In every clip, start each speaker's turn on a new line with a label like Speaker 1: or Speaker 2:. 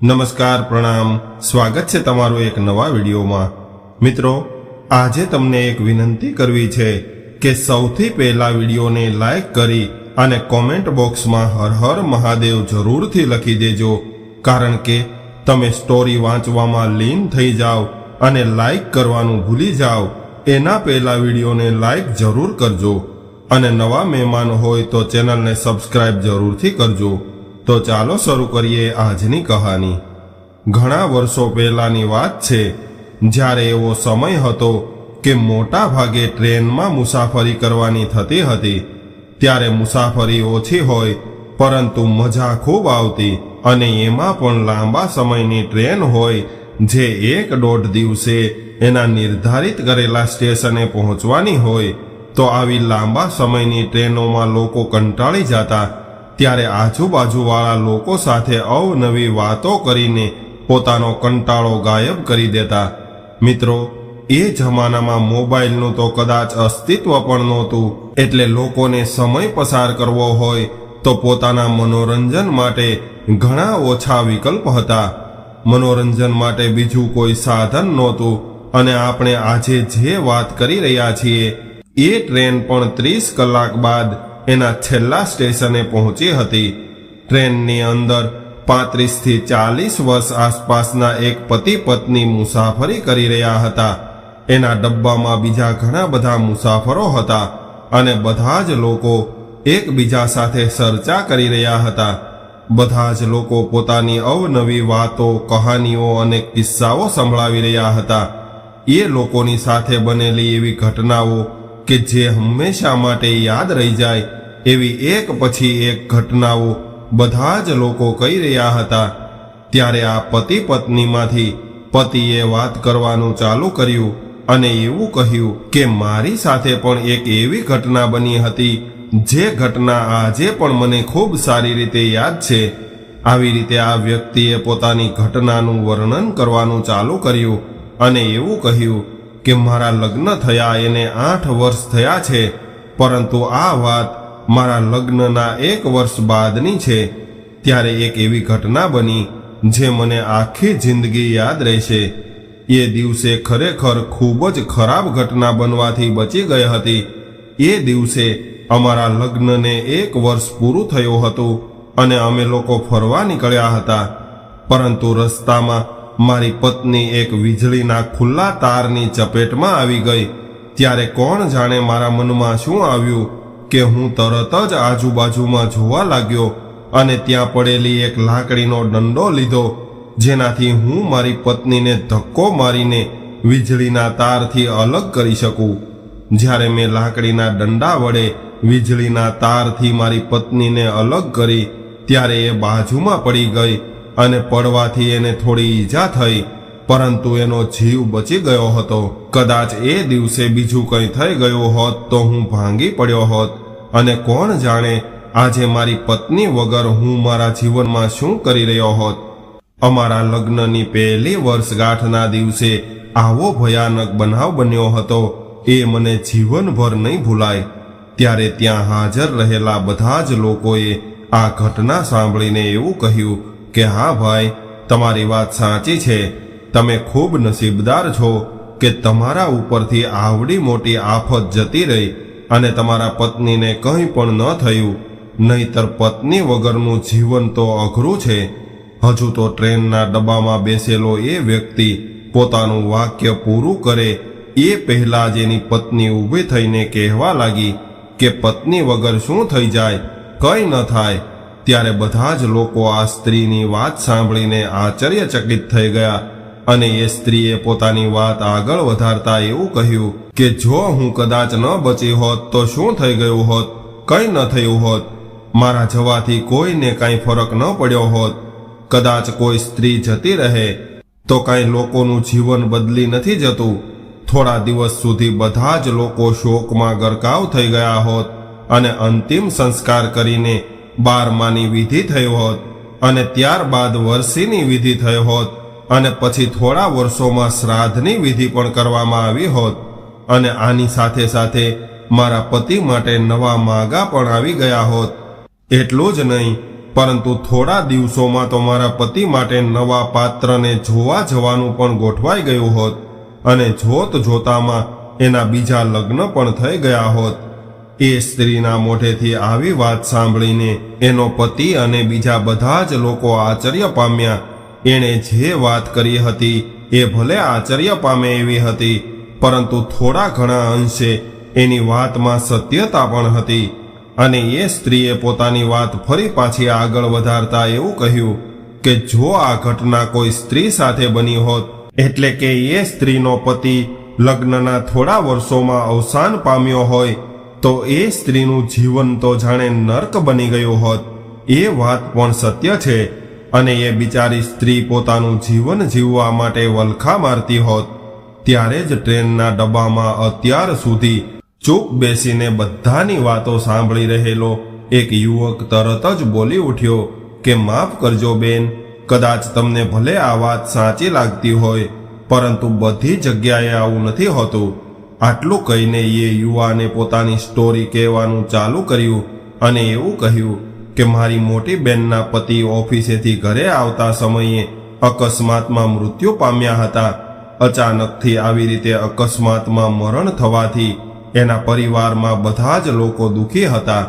Speaker 1: નમસ્કાર, પ્રણામ. સ્વાગત છે તમારું એક નવા વિડીયોમાં. મિત્રો, આજે તમને એક વિનંતી કરવી છે કે સૌથી પહેલા વિડીયોને લાઈક કરી અને કોમેન્ટ બોક્સમાં હર હર મહાદેવ જરૂરથી લખી દેજો, કારણ કે તમે સ્ટોરી વાંચવામાં લીન થઈ જાઓ અને લાઈક કરવાનું ભૂલી જાઓ, એના પહેલા વિડીયોને લાઈક જરૂર કરજો. અને નવા મહેમાન હોય તો ચેનલને સબસ્ક્રાઇબ જરૂરથી કરજો. તો ચાલો શરૂ કરીએ આજની કહાની. ઘણા વર્ષો પહેલાની વાત છે, જ્યારે એવો સમય હતો કે મોટા ભાગે ટ્રેનમાં મુસાફરી કરવાની થતી હતી. ત્યારે મુસાફરી ઓછી હોય, પરંતુ મજા ખૂબ આવતી અને એમાં પણ લાંબા સમયની ટ્રેન હોય, જે એક દોઢ દિવસે એના નિર્ધારિત કરેલા સ્ટેશને પહોંચવાની હોય, તો આવી લાંબા સમયની ટ્રેનોમાં લોકો કંટાળી જતા ત્યારે આજુબાજુવાળા લોકો સાથે અવનવી વાતો કરીને પોતાનો કંટાળો ગાયબ કરી દેતા. મિત્રો, એ જમાનામાં મોબાઈલનું તો કદાચ અસ્તિત્વ પણ નહોતું, એટલે લોકોને સમય પસાર કરવો હોય તો પોતાના મનોરંજન માટે ઘણા ઓછા વિકલ્પ હતા. મનોરંજન માટે બીજું કોઈ સાધન નહોતું, અને આપણે આજે જે વાત કરી રહ્યા છીએ, એ ટ્રેન પણ ત્રીસ કલાક બાદ એના છેલ્લા સ્ટેશને પહોંચી હતી. ટ્રેનની અંદર પાંત્રીસથી ચાલીસ વર્ષ આસપાસના એક પતિ પત્ની મુસાફરી કરી રહ્યા હતા. એના ડબ્બામાં બીજા ઘણા બધા મુસાફરો હતા અને બધા જ લોકો એકબીજા સાથે ચર્ચા કરી રહ્યા હતા. બધા જ લોકો પોતાની અવનવી વાતો, કહાનીઓ અને કિસ્સાઓ સંભળાવી રહ્યા હતા. એ લોકોની સાથે બનેલી એવી ઘટનાઓ કે જે હંમેશા માટે યાદ રહી જાય એવી એક પછી એક ઘટનાઓ બધા જ લોકો કહી રહ્યા હતા. ત્યારે આ પતિ પત્નીમાંથી પતિએ વાત કરવાનું ચાલુ કર્યું અને એવું કહ્યું કે મારી સાથે પણ એક એવી ઘટના બની હતી, જે ઘટના આજે પણ મને ખૂબ સારી રીતે યાદ છે. આવી રીતે આ વ્યક્તિએ પોતાની ઘટનાનું વર્ણન કરવાનું ચાલુ કર્યું અને એવું કહ્યું કે મારા લગ્ન થયા એને આઠ વર્ષ થયા છે, પરંતુ આ વાત મારા લગ્નના એક વર્ષ બાદની છે, ત્યારે એક એવી ઘટના બની, જે મને આખી જિંદગી યાદ રહેશે. એ દિવસે ખરેખર ખૂબ જ ખરાબ ઘટના બનવાથી બચી ગઈ હતી. એ દિવસે અમારા લગ્નને એક વર્ષ પૂરું થયું હતું અને અમે લોકો ફરવા નીકળ્યા હતા. પરંતુ રસ્તામાં મારી પત્ની એક વીજળીના ખુલ્લા તારની ચપેટમાં આવી ગઈ. ત્યારે કોણ જાણે મારા મનમાં શું આવ્યું? કે હું તરત જ આજુબાજુમાં જોવા લાગ્યો અને ત્યાં પડેલી એક લાકડીનો દંડો લીધો, જેનાથી હું મારી પત્નીને ધક્કો મારીને વીજળીના તારથી અલગ કરી શકું. જ્યારે મેં લાકડીના દંડા વડે વીજળીના તારથી મારી પત્નીને અલગ કરી, ત્યારે એ બાજુમાં પડી ગઈ અને પડવાથી એને થોડી ઈજા થઈ. પરંતુ એનો જીવ બચી ગયો હતો. કદાચ એ દિવસે બીજું કંઈ થઈ ગયું હોત તો હું ભાંગી પડ્યો હોત. અને કોણ જાણે આજે મારી પત્ની વગર હું મારા જીવનમાં શું કરી રહ્યો હોત. અમારા લગ્નની પહેલી વર્ષગાંઠના દિવસે આવો ભયાનક બનાવ બન્યો હતો. એ મને જીવનભર નહીં ભૂલાય. ત્યારે ત્યાં હાજર રહેલા બધા જ લોકોએ આ ઘટના સાંભળીને એવું કહ્યું કે, હા ભાઈ, તમારી વાત સાચી છે. તમે ખૂબ નસીબદાર છો કે તમારા ઉપરથી આવડી મોટી આફત જતી રહી અને તમારા પત્નીને કંઈ પણ ન થયું. નહીતર પત્ની વગરનું જીવન તો અઘરું છે. હજુ તો ટ્રેનના ડબ્બામાં બેસેલો એ વ્યક્તિ પોતાનું વાક્ય પૂરું કરે એ પહેલાં જ એની પત્ની ઊભી થઈને કહેવા લાગી કે પત્ની વગર શું થઈ જાય? કંઈ ન થાય. ત્યારે બધા જ લોકો આ સ્ત્રીની વાત સાંભળીને આશ્ચર્યચકિત થઈ ગયા. અને એ સ્ત્રીએ પોતાની વાત આગળ વધારતા એવું કહ્યું કે, જો હું કદાચ ન બચી હોત, તો શું થઈ ગયું હોત? કંઈ ન થયું હોત. મારા જવાથી કોઈને કાંઈ ફરક ન પડ્યો હોત. કદાચ કોઈ સ્ત્રી જતી રહે, તો કાંઈ લોકોનું જીવન બદલી નથી જતું. થોડા દિવસ સુધી બધા જ લોકો શોકમાં ગરકાવ થઈ ગયા હોત અને અંતિમ સંસ્કાર કરીને બારમાની વિધિ થઈ હોત અને ત્યારબાદ વર્ષીની વિધિ થઈ હોત. અને પછી થોડા વર્ષોમાં શ્રાદ્ધની વિધિ પણ કરવામાં આવી હોત. અને આની સાથે સાથે મારા પતિ માટે નવા માગા પણ આવી ગયા હોત. એટલું જ નહીં, પરંતુ થોડા દિવસોમાં તો મારા પતિ માટે નવા પાત્રને જોવા જવાનું પણ ગોઠવાઈ ગયું હોત. અને જોત જોતામાં એના બીજા લગ્ન પણ થઈ ગયા હોત. એ સ્ત્રીના મોઢેથી આવી વાત સાંભળીને એનો પતિ અને બીજા બધા જ લોકો આશ્ચર્ય પામ્યા. એણે જે વાત કરી હતી એ ભલે આશ્ચર્ય પામે એવી હતી, પરંતુ થોડા ઘણા અંશે એની વાતમાં સત્યતા પણ હતી અને એ સ્ત્રીએ પોતાની વાત ફરી પાછી આગળ વધારતા એવું કહ્યું કે જો આ ઘટના કોઈ સ્ત્રી સાથે બની હોત, એટલે કે એ સ્ત્રીનો પતિ લગ્નના થોડા વર્ષોમાં અવસાન પામ્યો હોય, તો એ સ્ત્રીનું જીવન તો જાણે નર્ક બની ગયું હોત. એ વાત પણ સત્ય છે. અને એ બિચારી સ્ત્રી પોતાનું જીવન જીવવા માટે વલખા મારતી હોત, ત્યારે જ ટ્રેનના ડબ્બામાં અત્યાર સુધી ચૂપ બેસીને બધાની વાતો સાંભળી રહેલો એક યુવક તરત જ બોલી ઉઠ્યો કે, માફ કરજો બેન, કદાચ તમને ભલે આ વાત સાચી લાગતી હોય, પરંતુ બધી જગ્યાએ આવું નથી હોતું. આટલું કહીને એ યુવાને પોતાની સ્ટોરી કહેવાનું ચાલુ કર્યું અને એવું કહ્યું કે મારી મોટી બેનના પતિ ઓફિસેથી ઘરે આવતા સમયે અકસ્માતમાં મૃત્યુ પામ્યા હતા. અચાનકથી આવી રીતે અકસ્માતમાં મરણ થવાથી એના પરિવારમાં બધા જ લોકો દુઃખી હતા.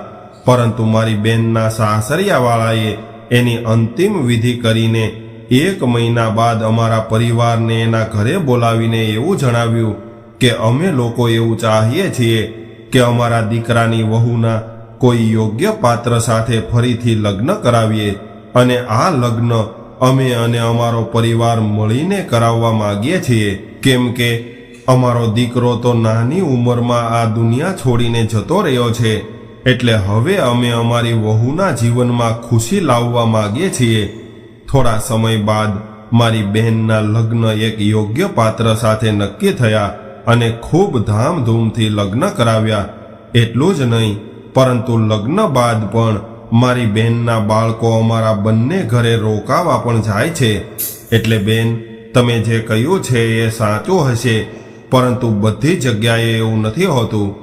Speaker 1: પરંતુ મારી બેનના સાસરિયાવાળાએ એની અંતિમ વિધિ કરીને એક મહિના બાદ અમારા પરિવારને એના ઘરે બોલાવીને એવું જણાવ્યું કે અમે લોકો એવું ચાહીએ છીએ કે અમારા દીકરાની વહુના કોઈ યોગ્ય પાત્ર સાથે ફરીથી લગ્ન કરાવીએ અને આ લગ્ન અમે અને અમારો પરિવાર મળીને કરાવવા માંગીએ છીએ. કેમ કે અમારો દીકરો તો નાની ઉંમરમાં આ દુનિયા છોડીને જતો રહ્યો છે. એટલે હવે અમે અમારી વહુના જીવનમાં ખુશી લાવવા માંગીએ છીએ. થોડા સમય બાદ મારી બહેનના લગ્ન એક યોગ્ય પાત્ર સાથે નક્કી થયા અને ખૂબ ધામધૂમથી લગ્ન કરાવ્યા. એટલું જ નહીં પરંતુ લગ્ન બાદ પણ મારી બહેનના બાળકો અમારા બંને ઘરે રોકાવા પણ જાય છે. એટલે બેન, તમે જે કહ્યું છે એ સાચું હશે, પરંતુ બધી જગ્યાએ એવું નથી હોતું.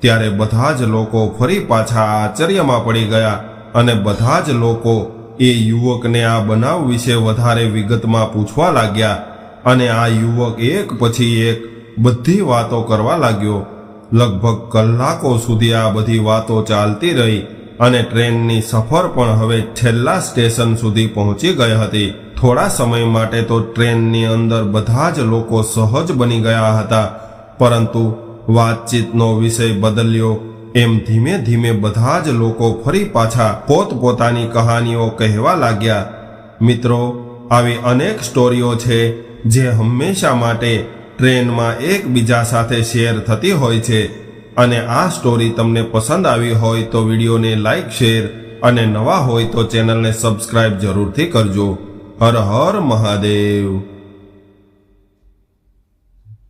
Speaker 1: ત્યારે બધા જ લોકો ફરી પાછા આશ્ચર્યમાં પડી ગયા અને બધા જ લોકો એ યુવકને આ બનાવ વિશે વધારે વિગતમાં પૂછવા લાગ્યા અને આ યુવક એક પછી એક બધી વાતો કરવા લાગ્યો. લગભગ કલાકો સુધી આ બધી વાતો ચાલતી રહી અને ટ્રેનની સફર પણ હવે છેલ્લા સ્ટેશન સુધી પહોંચી ગઈ હતી. થોડા સમય માટે તો ટ્રેનની અંદર બધા જ લોકો સહજ બની ગયા હતા, પરંતુ વાતચીતનો વિષય બદલ્યો. એમ ધીમે ધીમે બધા જ લોકો ફરી પાછા પોતપોતાની કહાનીઓ કહેવા લાગ્યા. મિત્રો, આવી અનેક સ્ટોરીઓ છે જે હંમેશા માટે ટ્રેનમાં એકબીજા સાથે શેર થતી હોય છે અને આ સ્ટોરી તમને પસંદ આવી હોય તો વિડીયોને લાઈક, શેર અને નવા હોય તો ચેનલને સબસ્ક્રાઇબ જરૂરથી કરજો. હર હર મહાદેવ.